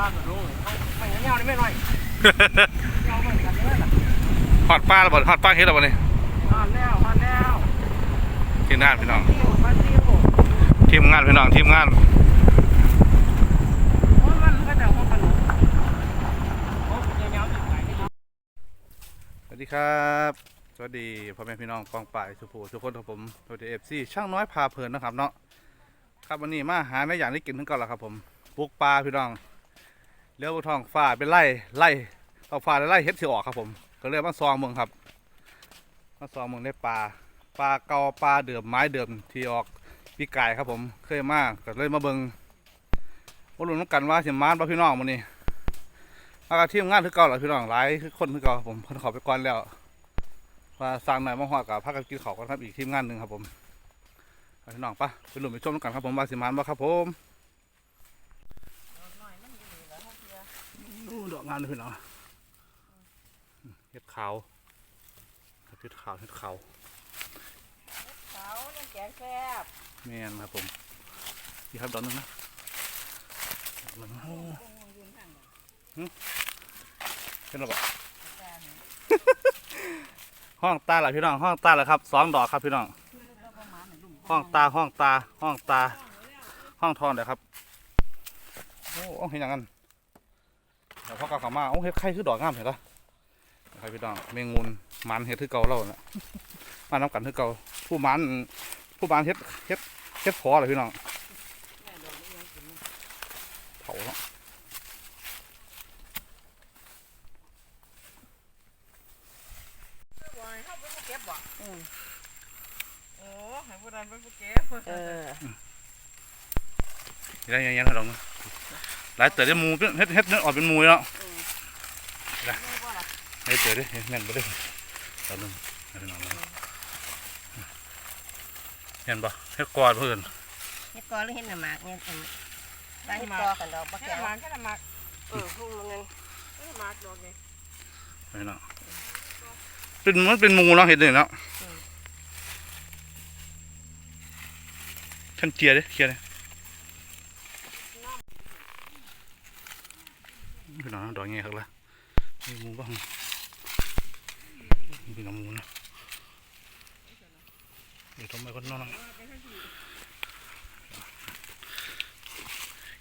นี่ไม่หน่อยเอาเหมือนกันเลยล่ะฮอดปลาแล้วบ่ฮอดปลาเฮ็ดแล้วบ่นี่ฮอนแล้วฮอนแล้วทีมงานพี่น้องติ้วมาติ้วทีมงานพี่น้องทีมงานโอ้ยมันก็จะห้องขนมโอ้ยเงี้ยวๆอยู่ไหนไม่รู้สวัสดีครับสวัสดีพ่อแม่พี่น้องกองป่ายสุภูทุกคนครับผมสวัสดีเอฟซีช่างน้อยพาเพลินนะครับเนาะครับวันนี้มาหาในอย่างที่กินทั้งก่อนแล้วครับผมปลูกปลาพี่น้อง เลี้ยวบนท้องฟ้าเป็นไล่ไล่ท้องฟ้าไล่เฮ็ดสิออกครับผม ก็เลยมาซองเมืองครับมาซองเมืองได้ปลาปลาเกาปลาเดือมไม้เดือมที่ออกปีกายครับผมเคยมากก็เลยมาเบิงว่าลุ้นกันว่าสิมานบ่พี่น้องมื้อนี้มากระทีมงานคือเก่าหรอพี่น้องหลายคือคนคือเก่าผมเพิ่นขอไปก่อนแล้วว่าสร้างหน่อยมาฮอดกับพักกันกินข้ากันครับอีกทีมงานหนึ่งครับผมพี่น้องปะไปลุ้นไปชมกันครับผมว่าสิมานบ่ครับผม ดูดอกงานเลยพี่น้องเฮ็ดขาวเฮ็ดขาวเฮ็ดขาวเขาเนี่ยแกงแซ่บแม่นครับผมนี่ครับดอกหนึงนะดอกหนึงโอ้เป็นระเบห้องตาเหรอพี่น้องห้องตาเหรอครับสองดอกครับพี่น้องห้องตาห้องตาห้องตา ห้องทองเดี๋ยวครับโอ้โอ้เห็นอย่างนั้น เดี๋ยวพ่อกลับเขามาโอ้เห็ดไข่คือดอกงามเห็นปะใครพี่น้องเมงมุนมันเห็ดคือเก่าเราน่ะมาน้ำกันคือเก่าผู้มันผู้มันเห็ดเห็ดเห็ดพอเหรอพี่น้องเผาเนาะบ่อยเข้าไปผู้เก็บบ่อืมโอ้ให้ผู้นั้นไปผู้เก็บเออยังยังยังดอกนึง หลายเต๋อได้หมูเป็นเฮ็ดเฮ็ดเนื้อออกเป็นหมูแล้วไม่ว่าล่ะไอ้เต๋อได้แม่นบ่ได้ดอกนึงเอาพี่น้องนะเห็นปะเฮ็ดกอดเพื่อนเฮ็ดกอหรือเฮ็ดหน้ำหมากเนี่ยอันว่าเฮ็ดกอกันดอกบักแค่แก้วหมากแค่หมากเออพุ่งมันนึงแค่หมากดอกนี่พี่น้องเป็นมันเป็นหมูเนาะเห็นเลยเนาะท่านเจียเด้เจียเด้ พี่น้องดอกเงี้ยครับละมีมูบ้างพี่น้องมูนะเดี๋ยวทำไมก็นอน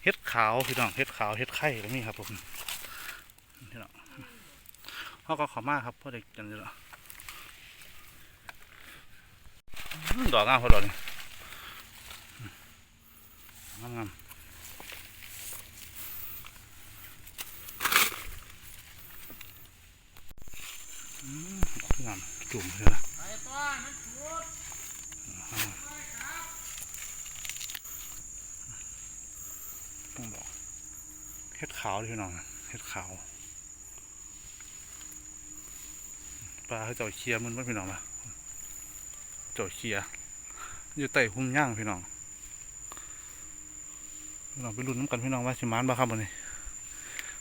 เฮ็ดขาวพี่น้องเฮ็ดขาวเฮ็ดไข่ก็มีครับผมพี่น้องเขาก็ขอมากครับพ่อเด็กกันเลยละดอกงามพอดอกนี่งามงามอืมดอกงาม จุ่มเลยละไอ้ต้อนมันชุดต้องดอกเฮ็ดขาวเลยพี่น้องเฮ็ดขาวปลาเขาเจ้าเคียมันมันพี่น้องละเจ้าเคียอยู่ใต้หุ้มย่างพี่น้องพี่น้องไปรุ่นน้ำกันพี่น้องว่าสิมานบ้าครับวันนี้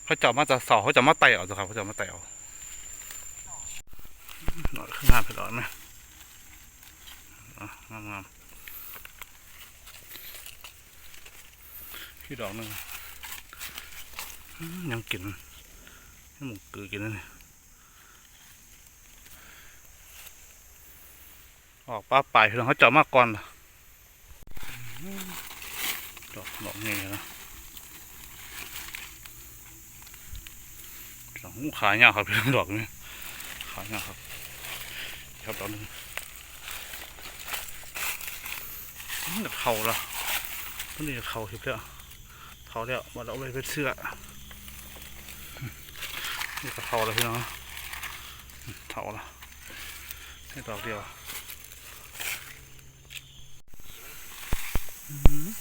เขาเจ้ามาจากเสาเขาเจ้ามาไต่เอาจ้ะครับเขาเจ้ามาไต่เอา หน่อยข้างหน้าไปหน่อยไหมงามงามพี่ดอกหนึ่งอืมยังกินยังหมูกือกินนั่นนี่ออกป้าไปพี่น้องเขาเจาะมากก่อนล่ะอืมดอกดอกนี่นะดอกขายาวครับพี่องดอกนี่ขายาวครับ ครับดอกหนึงอืมเดี๋ยวเขาละต้นนี้เขาเห็บแล้วเขาแล้วมาเอาไปเป็นเสื้อนี่ก็เขาแล้วพี่น้องเขาละให้ดอกเดียว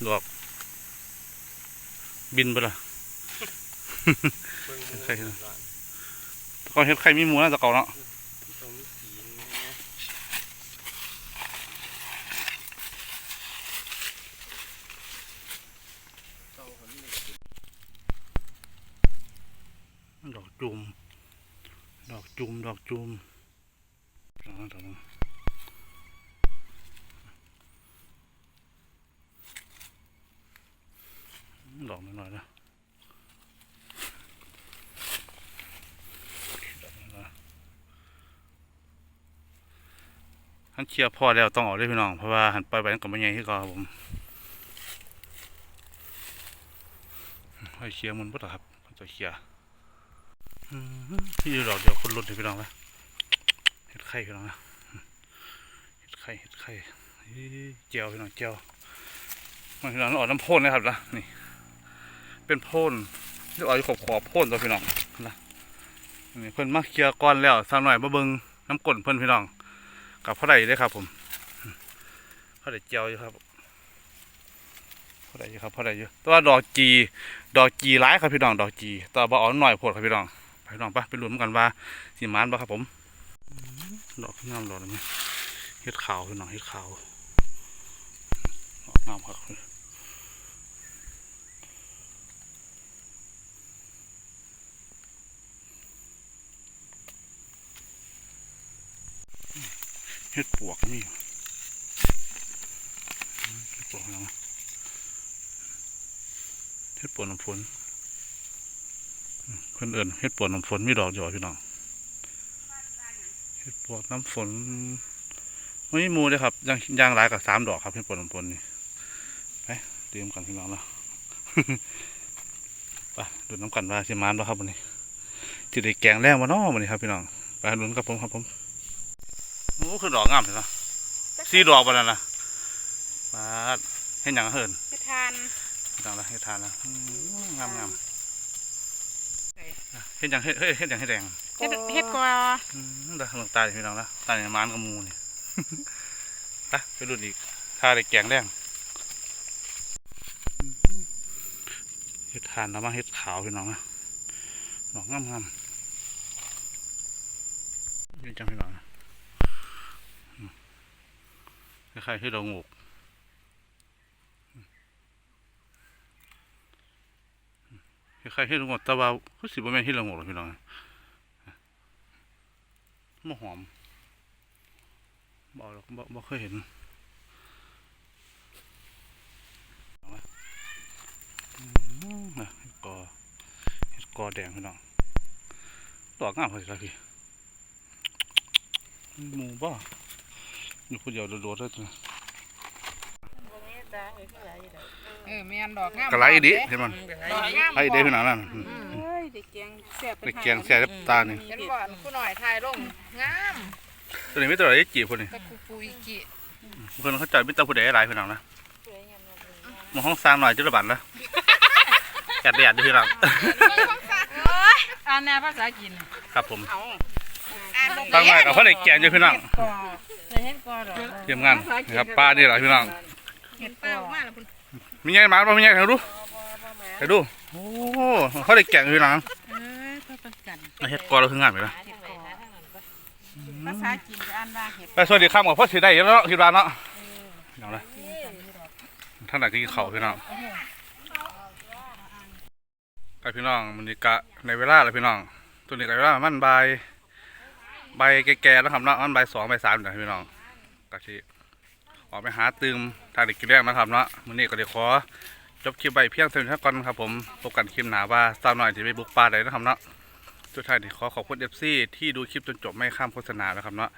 ดอกบินไปละใครนะก็เห็ดใครมีหมูน่าจะเก่าเนาะ จุ่มดอกจุ่มดอกจุ่มดอกหน่อยนะหันเชียร์พอแล้วต้องออกเลยพี่น้อง เพราะว่าหันไปไปนั่นก็ไม่ไงญ่ที่ก็ผมให้เชียร์มันพุทธครับจะเชียร์ ที่อยู่ดอกเดียวคนรุดเลยพี่น้องนะเห็ดไข่พี่น้องนะเห็ดไข่เห็ดไข่เจียวพี่น้องเจียวมันพี่น้องออกน้ำพ่นนะครับนะนี่ เป็นพ่นเรียกว่อยู่ขอบขอบพ่นตัวพี่น้องนะนี่เพิ่นมาเคลียร์ก้อนแล้วสักหน่อยมาเบิงน้ำก้นเพิ่นพี่น้อง กับพ่อใดได้อครับ ผมพ่อใดเจียวอยู่ครับพ่อใดอยู่ครับพ่อใดอยู่แตัวาดอกจี ดอกจีร้ายครับพี่น้องดอกจีแตัวบ่เอ่อนหน่อยโพดครับพี่น้อง ไปพี่น้องปะไปลุ้นกันว่าสีมานบ่ครับผมดอกงามดอกนี้เฮ็ดขาวพี่น้องเฮ็ดขาวดอกงามครับเฮ็ดปวกนี่เฮ็ดปวกแล้วเฮ็ดปวกน้ำฝน เพิ่นเอิ้นเฮ็ดปวกน้ำฝนมีดอกอยู่บ่พี่น้องเฮ็ดปวกน้ำฝนไม่มีหมูเลยครับย่างย่างหลายกับสามดอกครับเฮ็ดปวกน้ำฝนนี่ไปเตรียมกันพี่น้องแล้วไปดูน้ำกันว่าสิมานบ่ครับวันนี้จะได้แกงแรงบ่เนาะวันนี้ครับพี่น้องไปลุ้นกับผมครับผมโอ้คือดอกงามเลยเนาะสี่ดอกบ่นั่นน่ะปาดเห็นหยังเฮินให้ทานดังละให้ทานละอืมงามงาม เห็นหยังเฮ็ดเฮ็ดเฮ็ดหยังให้แดงเฮ็ดเฮ็ดกว่าอืมเด้อหลวงตาพี่น้องละตาเนี่ยมานกับหมูนี่ไปไปรุ่นอีกถ้าได้แกงแดงอืมเฮ็ดทานแล้วมาเฮ็ดขาวพี่น้องนะดอกงามงามนี่จังพี่น้องนะอืมคล้ายๆที่เรางูก คล้ายๆเฮ็ดละงกแต่ว่าคือสิบ่แม่นเฮ็ดละงกหรอกพี่น้องมะหอมบอาหรอกบ่บ่เคยเห็นนะเฮ็ดกอเฮ็ดกอแดงพี่น้องดอกงามพอดีครับพี่หมูบ่อยู่คนเดียวโดดๆได้จ้ะ เลยจ้ะเออแม่นดอกงามกะไรดิเห็นมันดอกงามไอ้เด้อพี่น้องนั่นอืมเอ้ยได้แกงแซ่บไปแกงแซ่บตานี่เห็นบ่อนผู้หน่อยถ่ายลงงามตัวนี้มีตัวอะไรจีบคนนี่ตะกูปุยกิเพิ่นเขาจ่ายเป็นตาผู้ใดหลายพี่น้องนะหมันห้องสร้างหน่อยจุลบันนะแกดแดดด้วยพี่น้องอ่านแนวภาษาจีนครับผมเอาอ่านลงตั้งหน่อยกับพ่อได้แกงอยู่พี่น้องก่อได้เห็นก่อดอกเตรียมงานนะครับป้านี่เหรอพี่น้อง เห็นป้าออกมาแล้วคุณมีไงมาบ่มีไงให้ดูให้ดูโอ้เขาได้แกงอยู่พี่น้องเอ้ยเพื่อเป็นกันมาเฮ็ดกอเราคืองานไปแล้วเห็ดก่อภาษาจีนจะอ่านว่าเห็ดไปสวัสดีครับกับพ่อสิได้แล้วเนาะคิดว่าเนาะพี่น้องนะท่านไหนที่เขาพี่น้องกับพี่น้องมันนี่กะในเวลาแล้วพี่น้องตัวนี้กะเวลามันบ่ายใบายแก่ๆแล้วครับเนาะมันใบายสองใบายสามนะพี่น้องกะที่ ออกไปหาตืมทางเด็กกินแรกนะครับเนาะมื้อนี้ก็เด้ขอจบคลิปใบเพียงเท่านี้ก่อนครับผมพบกันคลิปหน้าว่าสาวหน่อยที่ไปบุกป่าใดนะครับเนาะสุดท้ายนี่ขอขอบคุณเอฟซีที่ดูคลิปจนจบไม่ข้ามโฆษณานะครับเนาะ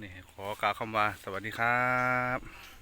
นี่ขอกล่าวคำว่าสวัสดีครับ